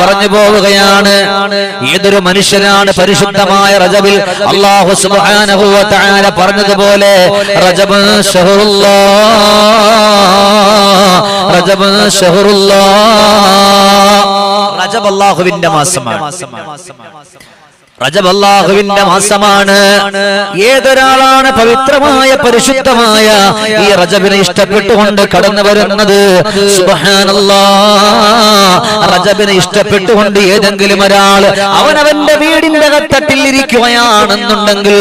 പറഞ്ഞു പോവുകയാണ്. ഏതൊരു മനുഷ്യനാണ് പരിശുദ്ധമായ റജബിൽ വ തആല പറഞ്ഞതുപോലെ റജബ് റജബ് റജബ് അള്ളാഹുവിന്റെ മാസമാണ്. റജബ് മാസമാണ്. ഏതൊരാളാണ് പവിത്രമായ പരിശുദ്ധമായ ഈ റജബിനെ ഇഷ്ടപ്പെട്ടുകൊണ്ട് കടന്നു വരുന്നത്? റജബിനെ ഇഷ്ടപ്പെട്ടുകൊണ്ട് ഏതെങ്കിലും ഒരാൾ അവനവന്റെ വീടിന്റെ അകത്തട്ടിൽ ഇരിക്കുകയാണെന്നുണ്ടെങ്കിൽ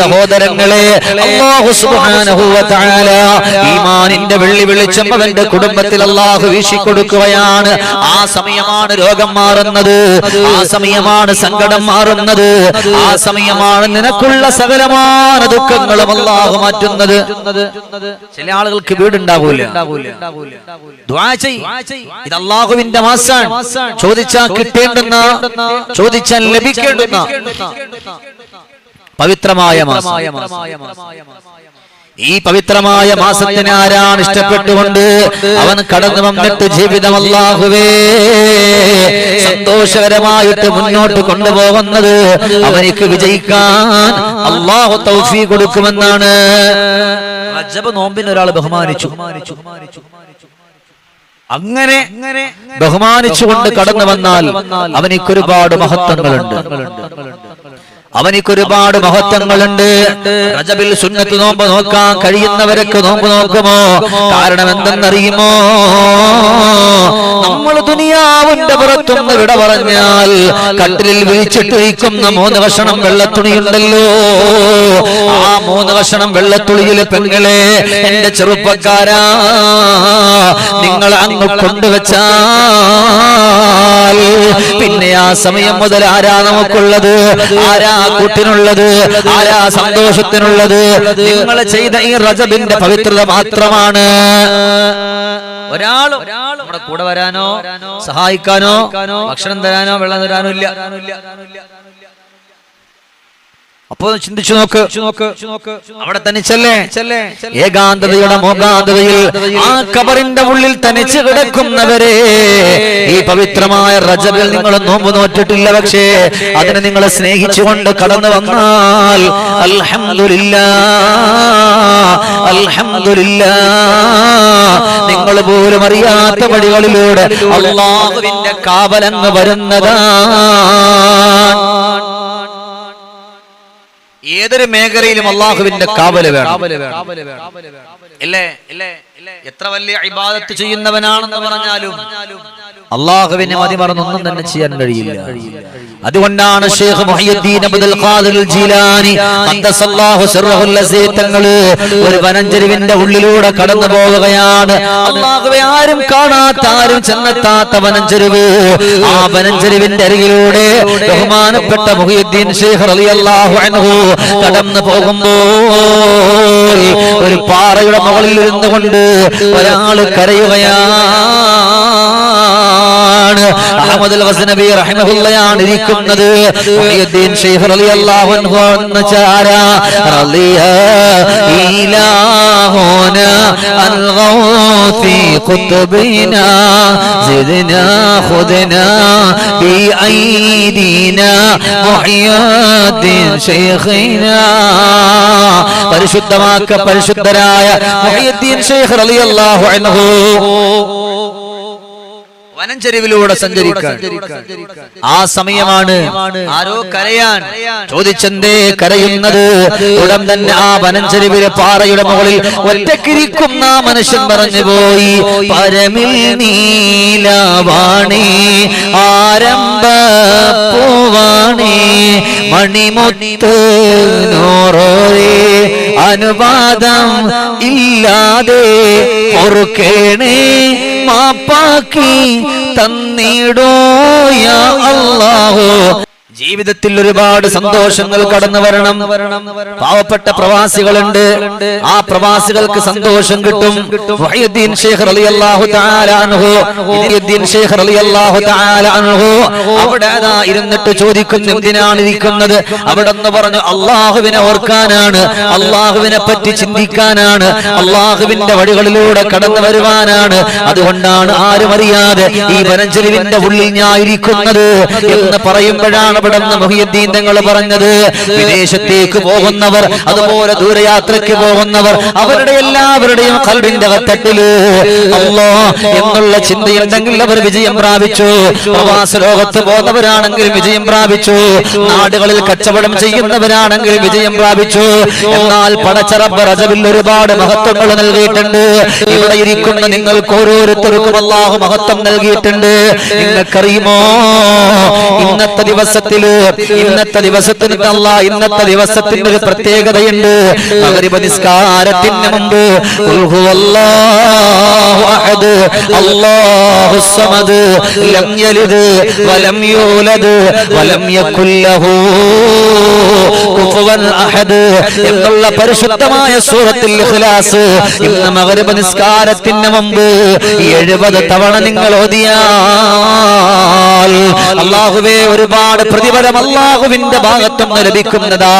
സഹോദരങ്ങളെ ഈമാനിന്റെ വെള്ളി വെളിച്ചം അവന്റെ കുടുംബത്തിൽ അള്ളാഹു വീശിക്കൊടുക്കുകയാണ്. ആ സമയമാണ് രോഗം മാറുന്നത്. ആ സമയമാണ് സങ്കടം മാറുന്നത്. ആ സമയമാണ് നിനക്കുള്ള സകലമായ ദുഃഖങ്ങളും അള്ളാഹു മാറ്റുന്നത്. ചില ആളുകൾക്ക് വീടുണ്ടാകൂല ചെയ്യ്. ഇത് അള്ളാഹുവിന്റെ മാസാണ്. ചോദിച്ചാൽ കിട്ടേണ്ടെന്ന ചോദിച്ചാൽ ലഭിക്കേണ്ടുന്ന പവിത്രമായ മാസം. ഈ പവിത്രമായ മാസത്തിന് ആരാണ് ഇഷ്ടപ്പെട്ടുകൊണ്ട് അവൻ കടന്നു വന്നിട്ട് ജീവിതം അല്ലാഹുവേ. സന്തോഷകരമായിട്ട് മുന്നോട്ട് കൊണ്ടുപോകുന്നത് അവനിക്ക് വിജയിക്കാൻ അള്ളാഹു തൗഫി കൊടുക്കുമെന്നാണ്. റജബ് നോമ്പിന് ഒരാൾ ബഹുമാനിച്ചു. അങ്ങനെ ബഹുമാനിച്ചുകൊണ്ട് കടന്നു വന്നാൽ അവനിക്കൊരുപാട് മഹത്വങ്ങളുണ്ട്. അവനിക്ക് ഒരുപാട് മഹത്വങ്ങളുണ്ട്. റജബിൽ സുന്നത്ത് നോമ്പ് നോക്കാൻ കഴിയുന്നവരൊക്കെ നോമ്പ് നോക്കുമോ? കാരണം എന്തെന്നറിയുമോ നമ്മൾ ദുനിയാവിന്റെ പുറത്തുനിന്ന് വിട പറഞ്ഞാൽ കട്ടിലിൽ വിളിച്ചിട്ട് വയ്ക്കുന്ന മൂന്ന് വെള്ളത്തുണി വെള്ളത്തുണിയുണ്ടല്ലോ. ആ മൂന്ന് കഷണം വെള്ളത്തുണിയിലെ പെങ്ങളെ എന്റെ ചെറുപ്പക്കാരാ നിങ്ങൾ അങ്ങ് കൊണ്ടുവച്ചാൽ പിന്നെ ആ സമയം മുതൽ ആരാ നമുക്കുള്ളത്? ആരാ കൂട്ടിനുള്ളത്? ആരാ സന്തോഷത്തിനുള്ളത്? നിങ്ങൾ ചെയ്ത ഈ റജബിന്റെ പവിത്രത മാത്രമാണ്. ഒരാളും നമ്മുടെ കൂടെ വരാനോ സഹായിക്കാനോ ഭക്ഷണം തരാനോ വെള്ളം തരാനോ ഇല്ല. അപ്പോ ചിന്തിച്ചു നോക്ക്. അവിടെ തനിച്ചല്ലേ ഏകാന്തതയുടെ മോകാന്തതയിൽ ആ കബറിന്റെ ഉള്ളിൽ തനിച്ച് കിടക്കുന്നവരെ ഈ പവിത്രമായ റജബിൽ നിങ്ങൾ നോമ്പ് നോറ്റിട്ടില്ല പക്ഷേ അതിനെ നിങ്ങൾ സ്നേഹിച്ചുകൊണ്ട് കടന്നു വന്നാൽ അൽഹംദുലില്ലാ. അൽഹംദുലില്ലാ. നിങ്ങൾ പോലും അറിയാത്ത വഴികളിലൂടെ അള്ളാഹുവിന്റെ കാവലങ്ങ് വരുന്നതാണ് ഏതൊരു മേഖലയിലും അള്ളാഹുവിന്റെ കാവൽ വേണം. ഇല്ലേ? ഇല്ലേ? എത്ര വലിയ ഇബാദത്ത് ചെയ്യുന്നവനാണെന്ന് പറഞ്ഞാലും അള്ളാഹുവിനെ മതിമറന്നൊന്നും തന്നെ ചെയ്യാൻ കഴിയില്ല. അതുകൊണ്ടാണ് ഷേഖ് മുഹയ്യദ്ദീൻ അബ്ദുൽ ഖാദിർ ജീലാനി ഖദ്ദസല്ലാഹു സിർറഹുൽ ലസീ തങ്ങൾ ഒരു വനഞ്ചെരുവിന്റെ ഉള്ളിലൂടെ കടന്നു പോവുകയാണ്. അല്ലാഹുവേ ആരും കാണാത്ത ആരും ചെന്നെത്താത്ത വനഞ്ചെരുവ്. ആ വനഞ്ചെരുവിന്റെ അരികിലൂടെ ബഹുമാനപ്പെട്ട മുഹയ്യദ്ദീൻ ഷേഖ് റളിയല്ലാഹു അൻഹു കടന്നു പോകുമ്പോൾ ഒരു പാറയുടെ മുകളിൽ ഇരുന്നു കൊണ്ട് ഒരാൾ കരയുകയാണ്. അൻഹു പരിശുദ്ധമാക്ക പരിശുദ്ധരായ മുഹിയുദ്ദീൻ ഷെയ്ഖ് റളിയല്ലാഹു അൻഹു. വനഞ്ചെരുവിലൂടെ സഞ്ചരിക്കാൻ. ആ സമയമാണ് ആരോ കരയാൻ ചോദിച്ചെന്തേ കരയുന്നത്? ഉടൻ തന്നെ ആ വനഞ്ചെരുവിലെ പാറയുടെ മുകളിൽ ഒറ്റക്കിരിക്കുന്ന മനുഷ്യൻ പറഞ്ഞു പോയി പരമിൽ നീലവാണി ആരംഭ മണിമുത്ത് നോറോരേ അനുവാദം ഇല്ലാതെ പൊറുക്കേണേ മാപ്പാക്കി തന്നിടോ യാ അല്ലാഹു. ജീവിതത്തിൽ ഒരുപാട് സന്തോഷങ്ങൾ കടന്നു വരണം. പാവപ്പെട്ട പ്രവാസികളുണ്ട്. ആ പ്രവാസികൾക്ക് സന്തോഷം കിട്ടും. റളിയല്ലാഹു തആല അൻഹു റളിയല്ലാഹു തആല അൻഹു അവിടെ ഇരുന്നിട്ട് ചോദിക്കുന്നു എന്തിനാണ് ഇരിക്കുന്നത്? അവിടെ പറഞ്ഞു അള്ളാഹുവിനെ ഓർക്കാനാണ് അള്ളാഹുവിനെ പറ്റി ചിന്തിക്കാനാണ് അള്ളാഹുവിന്റെ വഴികളിലൂടെ കടന്നു വരുവാനാണ്. അതുകൊണ്ടാണ് ആരും അറിയാതെ ഈ വനഞ്ചെരുവിന്റെ ഉള്ളിൽ ഞാൻ ഇരിക്കുന്നത് എന്ന് പറയുമ്പോഴാണ് ഇവിടെ മുഹിയുദ്ദീൻ തങ്ങൾ പറഞ്ഞത് വിദേശത്തേക്ക് പോകുന്നവർ അതുപോലെ ദൂരയാത്രയ്ക്ക് പോകുന്നവർ അവരുടെ എല്ലാവരുടെയും കൽവിന്റെ അകത്തട്ടിൽ അല്ലോ എന്നുള്ള ചിന്തയുണ്ടെങ്കിൽ അവർ വിജയം പ്രാപിച്ചു. പ്രവാസ ലോകത്ത് പോകുന്നവരാണെങ്കിൽ വിജയം പ്രാപിച്ചു. നാടുകളിൽ കച്ചവടം ചെയ്യുന്നവരാണെങ്കിൽ വിജയം പ്രാപിച്ചു. എന്നാൽ പടച്ചറബ് റജബിൽ ഒരുപാട് മഹത്വങ്ങൾ നൽകിയിട്ടുണ്ട്. ഇവിടെ ഇരിക്കുന്ന നിങ്ങൾക്ക് ഓരോരുത്തർക്കും അള്ളാഹു മഹത്വം നൽകിയിട്ടുണ്ട്. നിങ്ങൾക്കറിയുമോ? ഇന്നത്തെ ദിവസത്തിൽ ഇന്നത്തെ ദിവസത്തിന് അല്ല ഇന്നത്തെ ദിവസത്തിന്റെ ഒരു പ്രത്യേകതയുണ്ട്. മഗ്രിബ് നിസ്കാരത്തിന് മുമ്പ് എന്നുള്ള പരിശുദ്ധമായ സൂറത്തിൽ ഇഖ്ലാസ് ഇന്ന് മഗ്രിബ് നിസ്കാരത്തിന് മുമ്പ് എഴുപത് തവണ നിങ്ങൾ ഓതിയാൽ അള്ളാഹുവേ ഒരുപാട് പ്രതിഫലം അള്ളാഹുവിന്റെ ഭാഗത്തും ലഭിക്കുന്നതാ.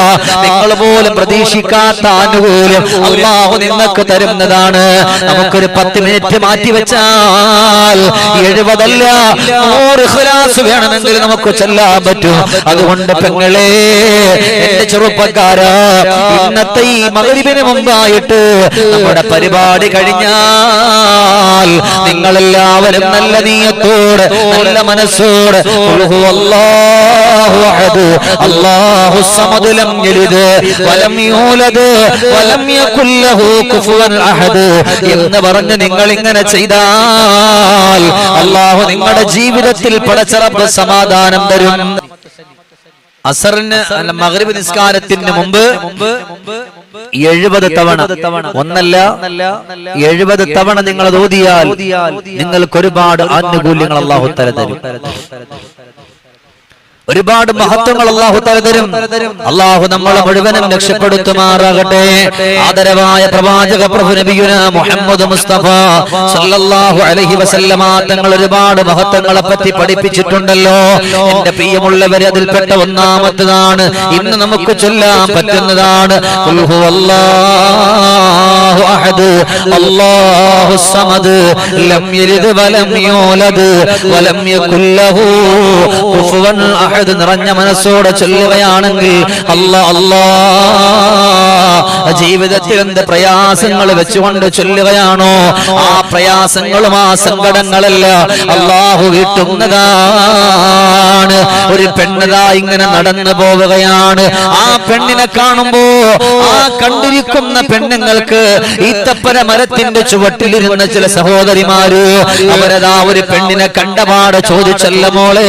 നിങ്ങൾ പോലും പ്രതീക്ഷിക്കാത്ത ആനുകൂല്യം അള്ളാഹു നിങ്ങൾക്ക് തരുന്നതാണ്. നമുക്കൊരു പത്ത് മിനിറ്റ് മാറ്റി വെച്ചാൽ എഴുപതല്ല നൂറ് ഹുലാസ് വേണമെങ്കിൽ നമുക്ക് ചെല്ലാൻ പറ്റും. അതുകൊണ്ട് പെങ്ങളെ എന്റെ ചെറുപ്പക്കാര ഇന്നത്തെ ഈ മകരിവിന് മുമ്പായിട്ട് നമ്മുടെ പരിപാടി കഴിഞ്ഞാൽ നിങ്ങളെല്ലാവരും നല്ല നീയത്തോടെ നല്ല മനസ്സോട്. ഖുൽ ഹുവല്ലാഹു അഹദ്. അല്ലാഹു സമദ് ലം യലിദ്. വലം യൂലദ്. വലം യകുൽ ലഹു കുഫുവൻ അഹദ്. എന്ന് പറഞ്ഞ് നിങ്ങൾ ഇങ്ങനെ ചെയ്താൽ അള്ളാഹു നിങ്ങളുടെ ജീവിതത്തിൽ പടച്ചറപ്പ് സമാധാനം തരും. അസറിന് അല്ല മഗ്രിബ് നിസ്കാരത്തിന് മുമ്പ് എഴുപത് തവണ ഒന്നല്ല എഴുപത് തവണ നിങ്ങൾ ഓതിയാൽ നിങ്ങൾക്ക് ഒരുപാട് ആനുകൂല്യങ്ങൾ അള്ളാഹു തല തരും. ഒരുപാട് മഹത്വങ്ങൾ അള്ളാഹു തരും. അള്ളാഹു നമ്മളെ മുഴുവനും രക്ഷപ്പെടുത്തുമാറാകട്ടെ. ആദരവായ പ്രവാചക പ്രഭു നബിയുന മുഹമ്മദ് മുസ്തഫ സല്ലല്ലാഹു അലൈഹി വസല്ലമ തങ്ങൾ ഒരുപാട് മഹത്വങ്ങളെ പറ്റി പഠിപ്പിച്ചിട്ടുണ്ടല്ലോ. എന്റെ പ്രിയമുള്ളവരെ അതിൽപ്പെട്ട ഒന്നാമത്തതാണ് ഇന്ന് നമുക്ക് ചൊല്ലാൻ പറ്റുന്നതാണ്. ഹുവല്ലാഹു അഹദ് അല്ലാഹു സമദ് ലം യലിദ് വലം യൂലദ് വലം യകുല്ലഹു കുഫുവൻ അഹദ്. നിറഞ്ഞ മനസ്സോടെ ചൊല്ലുകയാണെങ്കിൽ അല്ലാ അല്ലാ. ജീവിതത്തിൽ എന്ത് പ്രയാസങ്ങൾ വെച്ചുകൊണ്ട് ചൊല്ലുകയാണോ? ആ പ്രയാസങ്ങളും ആ സങ്കടങ്ങളല്ല അള്ളാഹു വീട്ടുന്നതാണ്. ഒരു പെണ്ണതാ ഇങ്ങനെ നടന്നു പോവുകയാണ്. ആ പെണ്ണിനെ കാണുമ്പോ ആ കണ്ടിരിക്കുന്ന പെണ്ണുങ്ങൾക്ക് ഈത്തപ്പന മരത്തിന്റെ ചുവട്ടിലിരുന്ന ചില സഹോദരിമാര് അവരതാ ഒരു പെണ്ണിനെ കണ്ടപാട് ചോദിച്ചല്ല മോളെ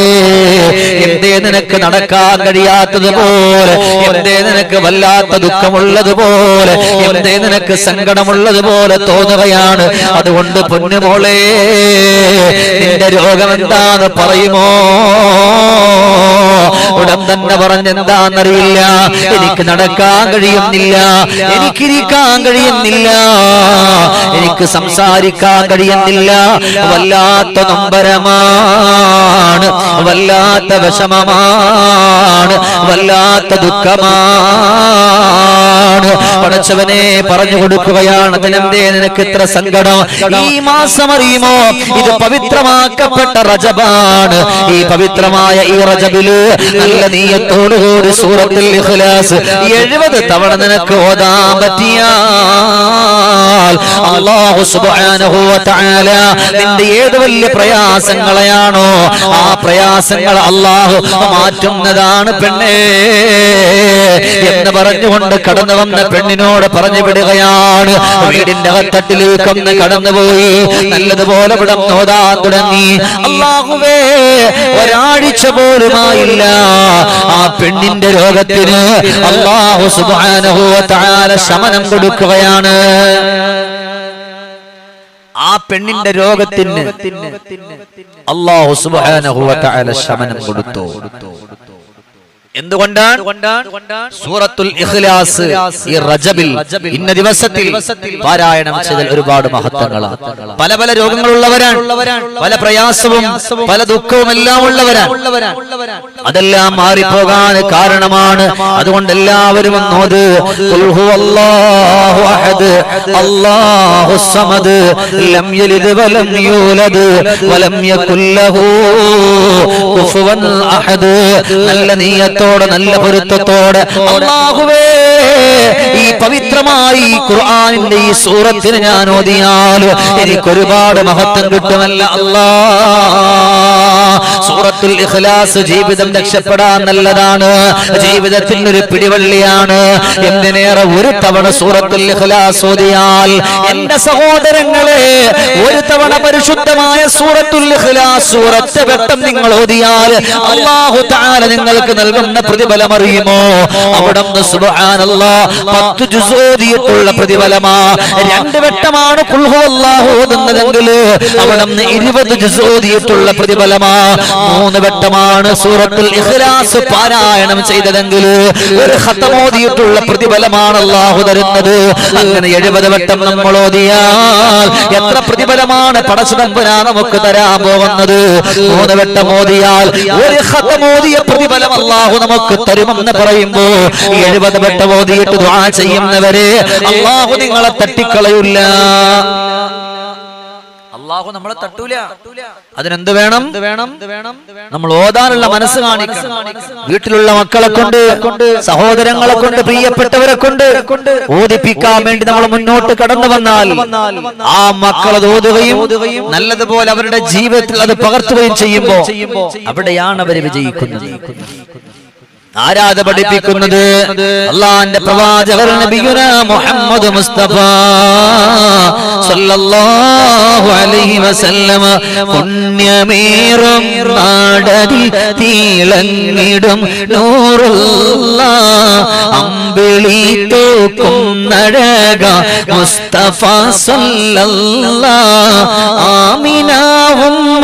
എന്തേ നിനക്ക് നടക്കാൻ കഴിയാത്തത് പോലെ എന്തേ നിനക്ക് വല്ലാത്ത ദുഃഖമുള്ളത് പോലെ എന്തേ നിനക്ക് സങ്കടമുള്ളത് പോലെ തോന്നുകയാണ്. അതുകൊണ്ട് പൊന്നുമോളെ നിന്റെ രോഗം എന്താന്ന് പറയുമോ? ഉടൻ തന്നെ പറഞ്ഞെന്താന്നറിയില്ല. എനിക്ക് നടക്കാൻ കഴിയുന്നില്ല. എനിക്കിരിക്കാൻ കഴിയുന്നില്ല. എനിക്ക് സംസാരിക്കാൻ കഴിയുന്നില്ല. വല്ലാത്ത നമ്പരമാണ്. വല്ലാത്ത വിഷമമാണ്. വല്ലാത്ത ദുഃഖമാണ് പടച്ചവനെ പറഞ്ഞു കൊടുക്കുകയാണ്. അതിനെന്തേ നിനക്ക് ഇത്ര സങ്കടം? ഈ മാസം അറിയുമോ? ഇത് പവിത്രമാക്കപ്പെട്ട റജബാണ്. ഈ പവിത്രമായ ഈ റജബിൽ നല്ല നീയത്തോടുകൂടി സൂറത്തിൽ ഇഖ്ലാസ് എഴുപത് തവണ നിനക്ക് ഓതാൻ പറ്റിയാൽ സുബ്ഹാനഹു വ തആല നിന്റെ ഏത് വലിയ പ്രയാസങ്ങളെയാണോ ആ പ്രയാസങ്ങൾ അള്ളാഹു മാറ്റുന്നതാണ് പെണ്ണേ എന്ന് പറഞ്ഞുകൊണ്ട് കടന്നു വന്ന പെണ്ണിനോട് പറഞ്ഞു വിടുകയാണ്. വീടിന്റെ അകത്തട്ടിലേക്കൊന്ന് കടന്നുപോയി. നല്ലതുപോലെ വിടം നോതാൻ തുടങ്ങി. അള്ളാഹുവേ ഒരാഴ്ച പോലുമായില്ല ആ പെണ്ണിന്റെ രോഗത്തിന് അള്ളാഹു സുബ്ഹാനഹു താര ശമനം കൊടുക്കുകയാണ്. ആ പെണ്ണിന്റെ രോഗത്തിന് അള്ളാഹു സുബ്ഹാനഹു താര ശമനം ശമനം കൊടുത്തു. എന്തുകൊണ്ടാണ്? സൂറത്തുൽ ഇഖ്ലാസ് ഈ റജബിൽ ഇന്ന ദിവസത്തിൽ പാരായണം ചെയ്തൽ ഒരുപാട് മഹത്വങ്ങളാണ്. പല പല രോഗങ്ങളുള്ളവരാണ്. പല പ്രയാസവും പല ദുഃഖവും എല്ലാം ഉള്ളവരാണ്. അതെല്ലാം മാറിപ്പോകാൻ കാരണമാണ്. അതുകൊണ്ട് എല്ലാവരും ഒന്നോത് അല്ലാഹു സമദ് ലം യലിദ് വലം യൂലദ് വലം യകുല്ലഹു ലഹു കുഫുവൻ അഹദ്. നല്ല നീയത്തോടെ നല്ല പൊരുത്തത്തോടെ. ഈ പവിത്രമായി ഖുർആാനിന്റെ ഈ സൂറത്തിന് ഞാൻ ഓതിയാൽ എനിക്ക് ഒരുപാട് മഹത്വം കിട്ടുമല്ല അല്ലാ. സൂറത്തുൽ ഇഖ്ലാസ് ജീവിതം രക്ഷപ്പെടാൻ നല്ലതാണ്. ജീവിതത്തിൽ ഒരു പിടിവള്ളിയാണ്. എന്തിനേറെ ഒരു തവണ സൂറത്തുൽ ഇഖ്ലാസ് ഓതിയാൽ എന്റെ സഹോദരങ്ങളെ ഒരു തവണ പരിശുദ്ധമായ സൂറത്തുൽ ഇഖ്ലാസ് സൂറത്ത് വെട്ടം നിങ്ങൾ ഓതിയാൽ അല്ലാഹു തആല നിങ്ങൾക്ക് നൽകുന്ന പ്രതിഫലം അറിയുമോ പത്ത് ജുസോദിയിട്ടുള്ള പ്രതിഫലമാ. രണ്ട് വെട്ടമാണ് കുൽഹുവല്ലാഹുന്നതെങ്കിൽ അവിടെ ഇരുപത് ജുസോദിയിട്ടുള്ള പ്രതിഫലമാ. മൂന്ന് വെട്ടമാണ് സൂറത്തുൽ ഇഖ്ലാസ് പാരായണം ചെയ്തതെങ്കിൽ ഒരു ഹത്തമോദിയിട്ടുള്ള പ്രതിഫലമാണ് അള്ളാഹു തരുന്നത്. അങ്ങനെ എഴുപത് വട്ടം നമ്മൾ ഓതിയാൽ എത്ര പ്രതിഫലമാണ് പടച്ചുടമ്പനാ നമുക്ക് തരാൻ പോകുന്നത്? മൂന്ന് വെട്ടം ഓതിയാൽ ഒരു ഹത്തമോദിയ പ്രതിഫലം അല്ലാഹു നമുക്ക് തരുമെന്ന് പറയുമ്പോ എഴുപത് വട്ടം ഓതിയിട്ട് ദുആ ചെയ്യുന്നവരെ അല്ലാഹു നിങ്ങളെ തട്ടിക്കളയില്ല അള്ളാഹു നമ്മളെ തട്ടൂല. അതിനെന്ത് വേണം? വേണം? വേണം? നമ്മൾ ഓതാനുള്ള മനസ്സ് കാണിക്കണം. വീട്ടിലുള്ള മക്കളെ കൊണ്ട് സഹോദരങ്ങളെ കൊണ്ട് പ്രിയപ്പെട്ടവരെ കൊണ്ട് ഓതിപ്പിക്കാൻ വേണ്ടി നമ്മൾ മുന്നോട്ട് കടന്നു വന്നാൽ ആ മക്കൾ അത് ഓതുകയും നല്ലതുപോലെ അവരുടെ ജീവിതത്തിൽ അത് പകർത്തുകയും ചെയ്യുമ്പോ അവിടെയാണ് അവർ വിജയിക്കുന്നത്. ആരാധ പഠിപ്പിക്കുന്നത് അള്ളാന്റെ പ്രവാചകർ നബിയുന മുഹമ്മദ് മുസ്തഫ സല്ലല്ലാഹു അലൈഹി വസല്ലമ. പുണ്യമേറും നാടതി തീളങ്ങിടും നൂറുള്ള അമ്പിളി തോക്കും നഴക മുസ്തഫ സല്ലല്ലാ ഉമ്മ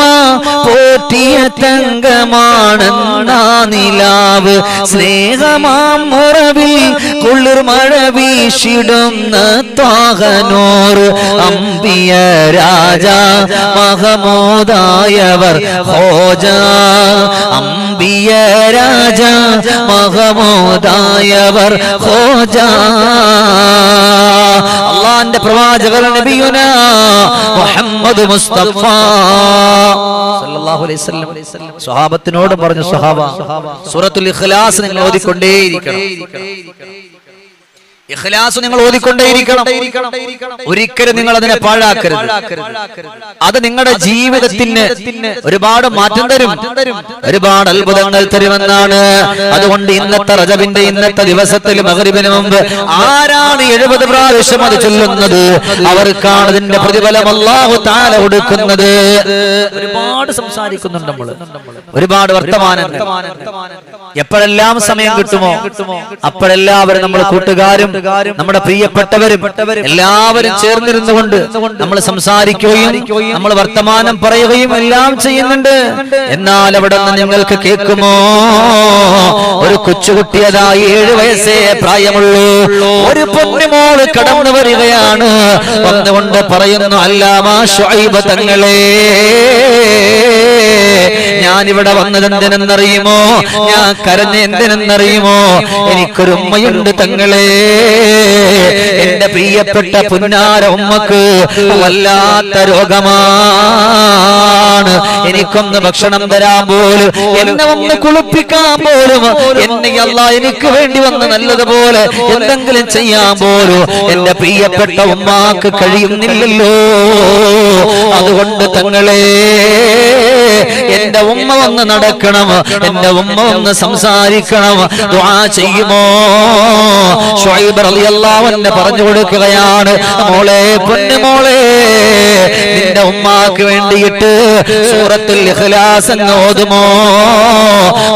പോറ്റിയ തങ്കമാണെന്നാ നിലാവ്. സ്നേഹമാം മുറവിൽ കുളിർ മഴ വീശിടുന്ന ത്വാഹനൂർ അമ്പിയ രാജ മഹമോദായവർ ഹോജ. അമ്പിയ രാജ മഹമോദായവർ ഹോജ. അള്ളാന്റെ പ്രവാചകർ നബിയുന മുഹമ്മദ് മുസ്തഫ സ്വഹാബത്തിനോട് പറഞ്ഞു സ്വഹാബ സൂറത്തുൽ ഇഖ്ലാസ് നിങ്ങൾ ഓതിക്കൊണ്ടേയിരിക്കണം. ഇഖ്ലാസ് നിങ്ങൾ ഓതിക്കൊണ്ടേയിരിക്കണം. ഒരിക്കലും നിങ്ങൾ അതിനെ പാഴാക്കരുത്. അത് നിങ്ങളുടെ ജീവിതത്തിന് ഒരുപാട് മാറ്റം തരും. ഒരുപാട് അത്ഭുതങ്ങൾ തരുമെന്നാണ്. അതുകൊണ്ട് ഇന്നത്തെ റജബിന്റെ ഇന്നത്തെ ദിവസത്തിൽ മകരിബിന് മുമ്പ് ആരാണ് എഴുപത് പ്രാവശ്യം അത് ചൊല്ലുന്നത്? അവർക്കാണ് അതിന്റെ പ്രതിഫലം അല്ലാഹു താല കൊടുക്കുന്നത്. ഒരുപാട് സംസാരിക്കുന്നുണ്ട് നമ്മൾ ഒരുപാട് വർത്തമാനങ്ങൾ എപ്പോഴെല്ലാം സമയം കിട്ടുമോ? അപ്പോഴെല്ലാവരും നമ്മൾ കൂട്ടുകാരും നമ്മുടെ പ്രിയപ്പെട്ടവരും എല്ലാവരും ചേർന്നിരുന്നു കൊണ്ട് നമ്മൾ സംസാരിക്കുകയും നമ്മൾ വർത്തമാനം പറയുകയും എല്ലാം ചെയ്യുന്നുണ്ട്. എന്നാൽ അവിടെ നിന്ന് നിങ്ങൾക്ക് കേൾക്കുമോ? ഒരു കൊച്ചുകുട്ടിയതായി ഏഴ് വയസ്സേ പ്രായമുള്ളൂ. ഒരു പൊന്നുമോൾ കടന്നു വരികയാണ്. വന്നുകൊണ്ട് പറയുന്നു അല്ലാമാ ഷുഐബ് തങ്ങളെ ഞാൻ ഇവിടെ വന്നത് എന്തിനെന്നറിയുമോ ഞാൻ കരഞ്ഞ എന്തിനെന്നറിയുമോ? എനിക്കൊരു ഉമ്മയുണ്ട് തങ്ങളെ. എന്റെ പ്രിയപ്പെട്ട പുന്നാര ഉമ്മക്ക് വല്ലാത്ത രോഗമാണ്. എനിക്കൊന്ന് ഭക്ഷണം തരാൻ പോലും എന്നെ ഒന്ന് കുളിപ്പിക്കാൻ പോലും എന്നെ അല്ല എനിക്ക് വേണ്ടി വന്ന് നല്ലതുപോലെ എന്തെങ്കിലും ചെയ്യാൻ പോലും എന്റെ പ്രിയപ്പെട്ട ഉമ്മാക്ക് കഴിയുന്നില്ലല്ലോ. അതുകൊണ്ട് തങ്ങളെ എന്റെ ഉമ്മ വന്ന് നടക്കണം എന്റെ ഉമ്മ വന്ന് സംസാരിക്കണം ദുആ ചെയ്യുമോ? ഷുഐബ് റളിയല്ലാഹു അൻഹു പറഞ്ഞു കൊടുക്കുകയാണ്. മോളെ പൊന്നു മോളെ നിന്റെ ഉമ്മാക്ക് വേണ്ടിയിട്ട് സൂറത്തുൽ ഇഖ്ലാസ് എന്ന് ഓതുമോ?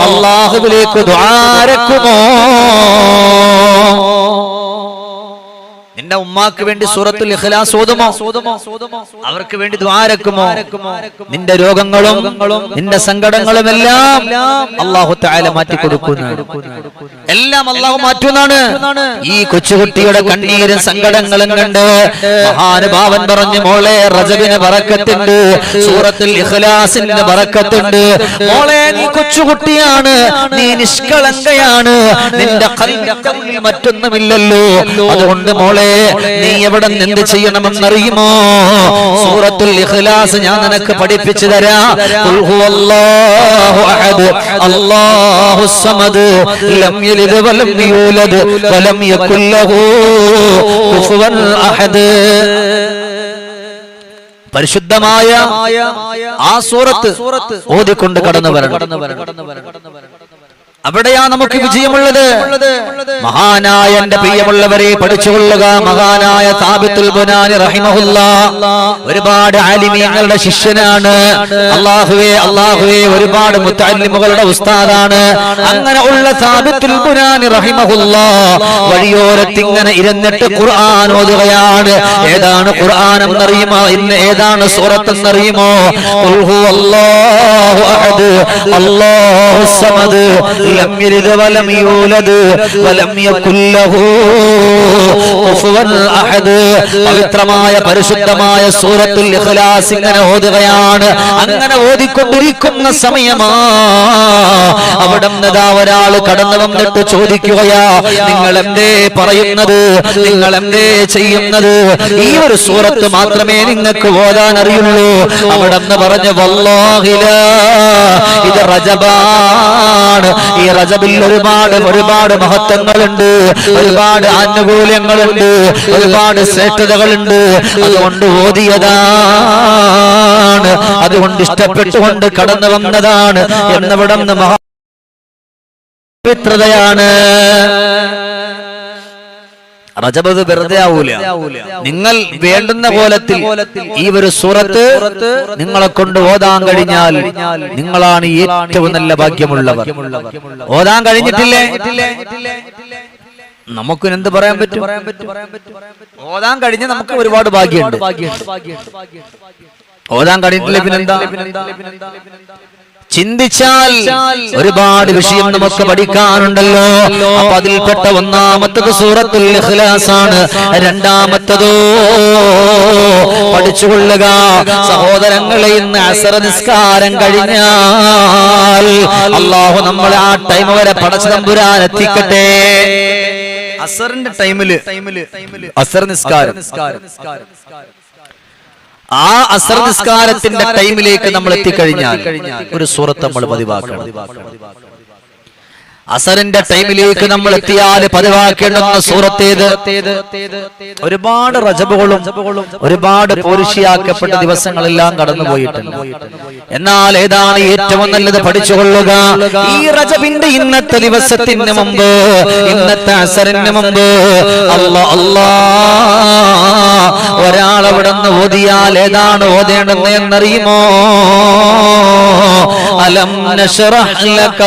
അള്ളാഹുവിലേക്ക് ദ്വാരക്കുമോ നിന്റെ ഉമ്മാക്ക് വേണ്ടി സൂറത്തുൽ ഇഖ്ലാസ് ഓതുമോ? അവർക്ക് വേണ്ടി ദ്വാരക്കുമോ നിന്റെ രോഗങ്ങളും നിന്റെ സങ്കടങ്ങളും എല്ലാം അള്ളാഹു താല മാറ്റി കൊടുക്കുന്നു എല്ലാം അള്ളാഹു മാറ്റുന്നതാണ്. ഈ കൊച്ചുകുട്ടിയുടെ കണ്ണീരും സങ്കടങ്ങളും കണ്ട് മഹാനുഭാവൻ പറഞ്ഞു മോളെ റജബിന് പറക്കത്തുണ്ട് സൂറത്തുൽ ഇഖ്ലാസിന്റെ പറക്കത്തുണ്ട് മോളെ നീ കൊച്ചുകുട്ടിയാണ് നീ നിഷ്കളങ്കയാണ് നിന്റെ മറ്റൊന്നുമില്ലല്ലോ. അതുകൊണ്ട് മോളെ നീ എവിടെ എന്ത് ചെയ്യണമെന്നറിയുമോ സൂറത്തുൽ ഇഖ്ലാസ് ഞാൻ നിനക്ക് പഠിപ്പിച്ചു തരാം. അല്ലാഹു സമദ്. ലം യലിദ് വലം യൂലദ് വലം യകുൽ ലഹു കുഫുവൻ അഹദ്. പരിശുദ്ധമായ ആ സൂറത്ത് ഓതിക്കൊണ്ട് കടന്നു വരണം. അവിടെയാ നമുക്ക് വിജയമുള്ളത്. മഹാനായ എന്റെ പ്രിയമുള്ളവരെ പഠിച്ചുകൊള്ളുക. മഹാനായ താബിത്തുൽ ബുനാനി റഹിമഹുല്ല. ഒരുപാട് ആലിമീങ്ങളുടെ ശിഷ്യനാണ്. അള്ളാഹുവേ അള്ളാഹുവേ ഒരുപാട് മുത്തല്ലിമുകളുടെ ഉസ്താദാണ്. അങ്ങനെ ഉള്ള താബിത്തുൽ ബുനാനി റഹിമഹുല്ല. വഴിയോരത്ത് ഇങ്ങനെ ഇരുന്നിട്ട് ഖുർആൻ ഓതുകയാണ്. ഏതാണ് ഖുർആൻ എന്നറിയുമോ? ഇന്ന് ഏതാണ് സൂറത്ത് എന്നറിയുമോ? അള്ളാഹു അഹദ്. അല്ലാഹു സമദ്. വലം യൂലദ് വലം യകുൽ ലഹു. കുഫുവൻ അഹദ് പവിത്രമായ പരിശുദ്ധമായ സൂറത്തുൽ ഇഖ്ലാസ് ഇങ്ങനെ ഓതുകയാണ്. അങ്ങനെ ഓതിക്കൊണ്ടിരിക്കുന്ന സമയമാ. അവിടെ നിന്നതാ ഒരാൾ കടന്നു വന്നിട്ട് ചോദിക്കുകയാ നിങ്ങൾ എന്തേ പറയുന്നത്? നിങ്ങൾ എന്തേ ചെയ്യുന്നത്? ഈ ഒരു സൂറത്ത് മാത്രമേ നിങ്ങൾക്ക് ഓതാൻ അറിയുള്ളൂ അവിടെ നിന്ന് പറഞ്ഞു വല്ലാഹില ഇത് റജബാണ്. ഈ റജബിൽ ഒരുപാട് ഒരുപാട് മഹത്വങ്ങളുണ്ട്. ഒരുപാട് ആനുകൂല്യങ്ങളുണ്ട് ഒരുപാട് ശ്രേഷ്ഠതകളുണ്ട്. അതുകൊണ്ട് ഓതിയതാണ്. അതുകൊണ്ട് ഇഷ്ടപ്പെട്ടുകൊണ്ട് കടന്നു വന്നതാണ്. എന്നിവിടെ മഹാ പവിത്രതയാണ്. റജബത് വെറുതെ ആവൂല. നിങ്ങൾ വേണ്ടുന്ന കോലത്തിൽ ഈ ഒരു സുറത്ത് നിങ്ങളെ കൊണ്ട് ഓതാൻ കഴിഞ്ഞാൽ നിങ്ങളാണ് ഏറ്റവും നല്ല ഭാഗ്യമുള്ളവർ. ഓതാൻ കഴിഞ്ഞിട്ടില്ലേ? നമുക്ക് എന്ത് പറയാൻ പറ്റും? ഓതാൻ കഴിഞ്ഞ് നമുക്ക് ഒരുപാട് ഭാഗ്യമുണ്ട്. ഓതാൻ കഴിഞ്ഞിട്ടില്ല പിന്നെന്താ? ചിന്തിച്ചാൽ ഒരുപാട് വിഷയം നമുക്ക് പഠിക്കാനുണ്ടല്ലോ. അപ്പൊ അതിൽപ്പെട്ട ഒന്നാമത്തത് സൂറത്തുൽ ഇഖ്ലാസാണ്. ആണ് രണ്ടാമത്തതോ പഠിച്ചുകൊള്ളുക. സഹോദരങ്ങളെ ഇന്ന് അസറ നിസ്കാരം കഴിഞ്ഞാൽ അള്ളാഹു നമ്മളെ ആ ടൈം വരെ പടച്ചതമ്പുരാൻ എത്തിക്കട്ടെ. അസറിന്റെ ടൈമിൽ അസർ നിസ്കാരം. ആ അസർ നിസ്കാരത്തിന്റെ ടൈമിലേക്ക് നമ്മൾ എത്തിക്കഴിഞ്ഞാൽ ഒരു സൂറത്ത് നമ്മൾ പതിവാക്കണം. അസറിന്റെ ടൈമിലേക്ക് നമ്മൾ എത്തിയാൽ പതിവാക്കേണ്ടുന്ന സൂറത്തേത്. ഒരുപാട് റജബുകളും ഒരുപാട് പോരിഷിയാക്കപ്പെട്ട ദിവസങ്ങളെല്ലാം കടന്നുപോയിട്ടുണ്ട്. എന്നാൽ ഏതാണ് ഏറ്റവും നല്ലത് പഠിച്ചുകൊള്ളുക? ഈ റജബിന്റെ ഇന്നത്തെ ദിവസത്തിന് മുമ്പ് ഇന്നത്തെ അസറിന് മുമ്പ് അല്ലാ ഒരാൾ അവിടെ നിന്ന് ഓതിയാൽ ഏതാണ് ഓതേണ്ടത് എന്നറിയുമോ? അലം ലക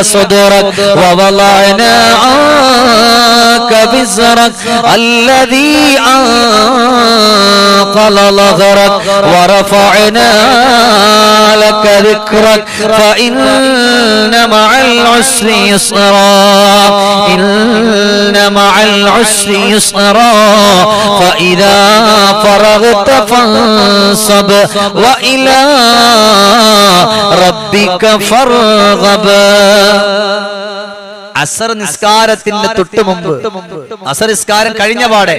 ووضعنا عنك بزرك الذي أنقل ظهرك ورفعنا لك ذكرك فإن مع العسر يسرا إن مع العسر يسرا فإذا فرغت فانصب وإلى ربك فارغب. അസർ നിസ്കാരത്തിന്റെ തൊട്ട് മുമ്പ്. അസർ നിസ്കാരം കഴിഞ്ഞ പാടെ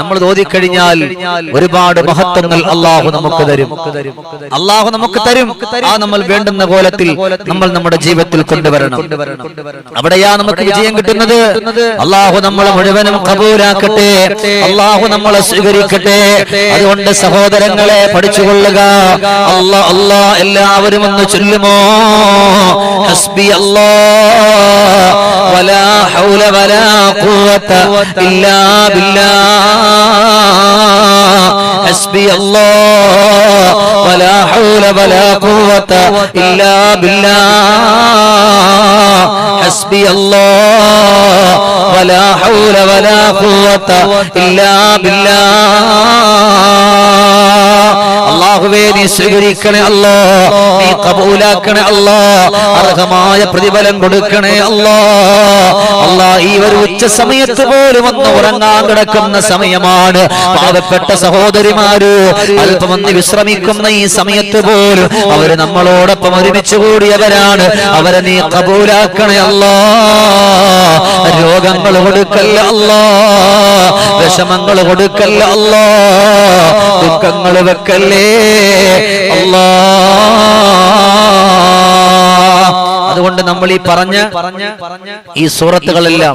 നമ്മൾ ഓതിക്കഴിഞ്ഞാൽ ഒരുപാട് മഹത്വങ്ങൾ അള്ളാഹു നമുക്ക് തരും. അള്ളാഹു നമുക്ക് തരും. ആ നമ്മൾ വേണ്ടുന്ന കോലത്തിൽ നമ്മൾ നമ്മുടെ ജീവിതത്തിൽ കൊണ്ടുവരണം. അവിടെയാ നമുക്ക് വിജയം കിട്ടുന്നത്? അള്ളാഹു നമ്മളെ മുഴുവനും കബൂലാക്കട്ടെ. അള്ളാഹു നമ്മളെ സ്വീകരിക്കട്ടെ. അതുകൊണ്ട് സഹോദരങ്ങളെ പഠിച്ചുകൊള്ളുക. അല്ലാ അല്ലാ എല്ലാവരും ഒന്ന് ചൊല്ലുമോ? ഹസ്ബി അല്ലാ. ولا حول ولا قوة إلا بالله. حسبي الله. ولا حول ولا قوة إلا بالله. حسبي الله. ولا حول ولا قوة إلا بالله. സ്വീകരിക്കണേ അല്ലോ. നീ കബൂലാക്കണേ അല്ലോ. അർഹമായ പ്രതിഫലം കൊടുക്കണേ അല്ലോ. അല്ലാ ഈ ഒരു ഉച്ച സമയത്ത് പോലും ഒന്ന് ഉറങ്ങാൻ കിടക്കുന്ന സമയമാണ്. പാവപ്പെട്ട സഹോദരിമാര് അല്പം ഒന്ന് വിശ്രമിക്കുന്ന ഈ സമയത്ത് പോലും അവർ നമ്മളോടൊപ്പം ഒരുമിച്ച് കൂടിയവരാണ്. അവരെ നീ കബൂലാക്കണേ അല്ലോ. രോഗങ്ങൾ കൊടുക്കല്ല അല്ലോ. വിഷമങ്ങൾ കൊടുക്കല്ല അല്ലോ. ദുഃഖങ്ങൾ വെക്കല്ലേ. അല്ലാ അതുകൊണ്ട് നമ്മൾ ഈ പറഞ്ഞ ഈ സൂറത്തുകളെല്ലാം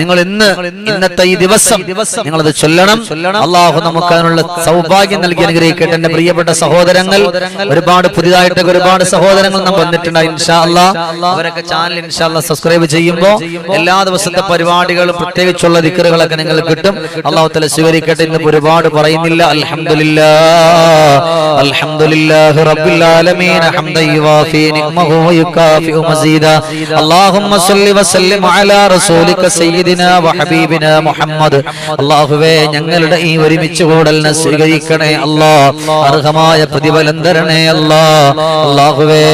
നിങ്ങൾ ഇന്ന് ഇന്നത്തെ ഈ ദിവസം നിങ്ങൾ അത് ചൊല്ലണം. അള്ളാഹു നമുക്ക് അതിനുള്ള സൗഭാഗ്യം നൽകി അനുഗ്രഹിക്കട്ടെ. എന്റെ പ്രിയപ്പെട്ട സഹോദരങ്ങൾ ഒരുപാട് പുതിയതായിട്ട് ഒരുപാട് സഹോദരങ്ങൾ നമ്മൾ വന്നിട്ടുണ്ട്. ഇൻഷാ അല്ലാ അവരൊക്കെ ചാനൽ ഇൻഷാ അല്ലാ സബ്സ്ക്രൈബ് ചെയ്യുമ്പോൾ എല്ലാ ദിവസത്തെ പരിപാടികളും പ്രത്യേകിച്ചുള്ള ദിക്കറുകളൊക്കെ നിങ്ങൾ കിട്ടും. അള്ളാഹു തല സ്വീകരിക്കട്ടെ ഇന്ന് ഒരുപാട് പറയുന്നില്ല. അൽഹംദുലില്ലാ. അൽഹംദുലില്ലാഹി റബ്ബിൽ ആലമീൻ. ഹംദൻ യുവാഫി നിഅമഹു മസീദ اللهم صل وسلم على رسولك سيدنا وحبيبنا മുഹമ്മദ് അല്ലാഹുവേ ഞങ്ങളുടെ ഈ ഒരുമിച്ച് കൂടലിനെ സ്വീകരിക്കണേ അല്ലാ അർഹമായ പ്രതിഫലം തരണേ അല്ലാ അല്ലാഹുവേ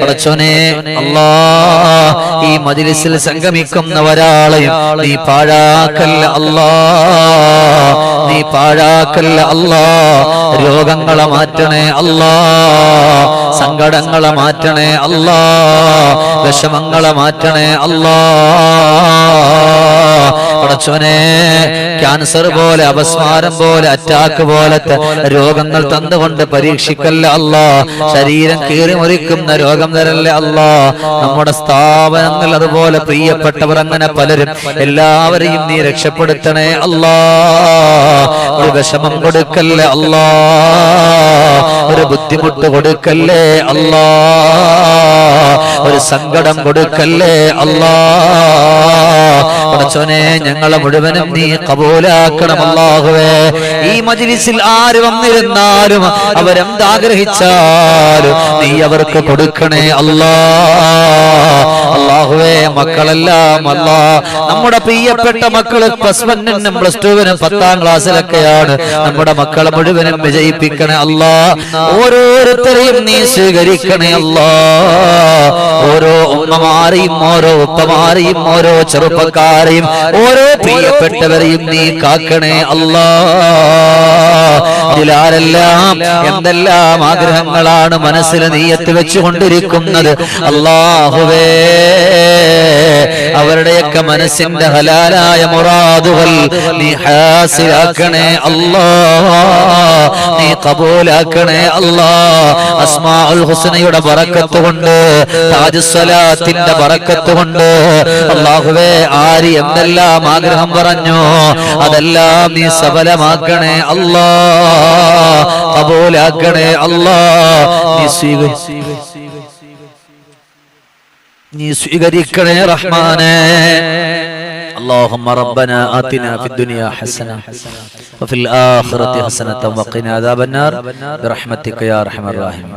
പടച്ചോനെ അല്ലാ ഈ മജിലിസിൽ സംഗമിക്കുന്ന ഒരാളെയും നീ പാഴാക്കല്ല അല്ലാ നീ പാഴാക്കല്ല അല്ലാ രോഗങ്ങളെ മാറ്റണേ അല്ലാ സങ്കടങ്ങളെ മാറ്റണേ അല്ലാ വിഷമങ്ങളെ മാറ്റണേ അല്ലാ പടച്ചോനെ ക്യാൻസർ പോലെ അപസ്മാരം പോലെ അറ്റാക്ക് പോലത്തെ രോഗങ്ങൾ തന്നുകൊണ്ട് പരീക്ഷിക്കല്ല അല്ല? ശരീരം കീറി മുറിക്കുന്ന രോഗം തരല്ലേ അല്ല? നമ്മുടെ സ്ഥാപനങ്ങൾ അതുപോലെ പ്രിയപ്പെട്ടവർ അങ്ങനെ പലരും എല്ലാവരെയും നീ രക്ഷപ്പെടുത്തണേ അല്ലാ. ഒരു വിഷമം കൊടുക്കല്ലേ അല്ലാ? ഒരു ബുദ്ധിമുട്ട് കൊടുക്കല്ലേ അല്ലാ? ഒരു സങ്കടം കൊടുക്കല്ലേ അല്ലാ? പടച്ചോനെ ഞങ്ങളെ മുഴുവനും നീ കബൂലാക്കണം അല്ലാഹുവേ. ഈ മജ്ലിസിൽ ആര് വന്നിരുന്നാലും അവരെന്താഗ്രഹിച്ചാലും നീ അവർക്ക് കൊടുക്കണേ അല്ലാ. അല്ലാഹുവേ മക്കളെല്ലാം അല്ലാ. നമ്മുടെ പ്രിയപ്പെട്ട മക്കൾ പ്ലസ് വണ്ണിനും പ്ലസ് ടുവിനും പത്താം ക്ലാസ്സിലൊക്കെയാണ്. നമ്മുടെ മക്കളെ മുഴുവനും വിജയിപ്പിക്കണേ അല്ലാ. ഓരോരുത്തരെയും നീ സ്വീകരിക്കണേ അല്ലാ. ഓരോ ഉമ്മമാരെയും ഓരോ ഉപ്പമാരെയും ഓരോ ചെറുപ്പക്കാരെയും ഓരോ പ്രിയപ്പെട്ടവരെയും നീ കാക്കണേ അല്ലാ. ഇതിലാരെല്ലാം എന്തെല്ലാം ആഗ്രഹങ്ങളാണ് മനസ്സിൽ നീയത്ത് വെച്ചുകൊണ്ടിരിക്കുന്നത്? അല്ലാഹുവേ അവരുടെയൊക്കെ മനസ്സിന്റെ ഹലാലായ മുറാദുകൾ നീ ഹാസിലാക്കണേ അല്ലാ. നീ കബൂലാക്കണേ അല്ലാ. അസ്മാഉൽ ഹുസ്നയുടെ ബറക്കത്ത് കൊണ്ട് താജുസ്വലാത്തിന്റെ ബറക്കത്ത് കൊണ്ട് അല്ലാഹുവേ ആര് എന്തെല്ലാം ആഗ്രഹം പറഞ്ഞു അതെല്ലാം നീ സഫലമാക്കണേ അല്ലാ കബൂലാക്കണേ അല്ലാ നീ സ്വീകരി നീ സ്വീകരിക്കണേ റഹ്മാനേ اللهم ربنا آتنا في الدنيا حسنة وفي الآخرة حسنة وقنا عذاب النار برحمتك يا أرحم الراحمين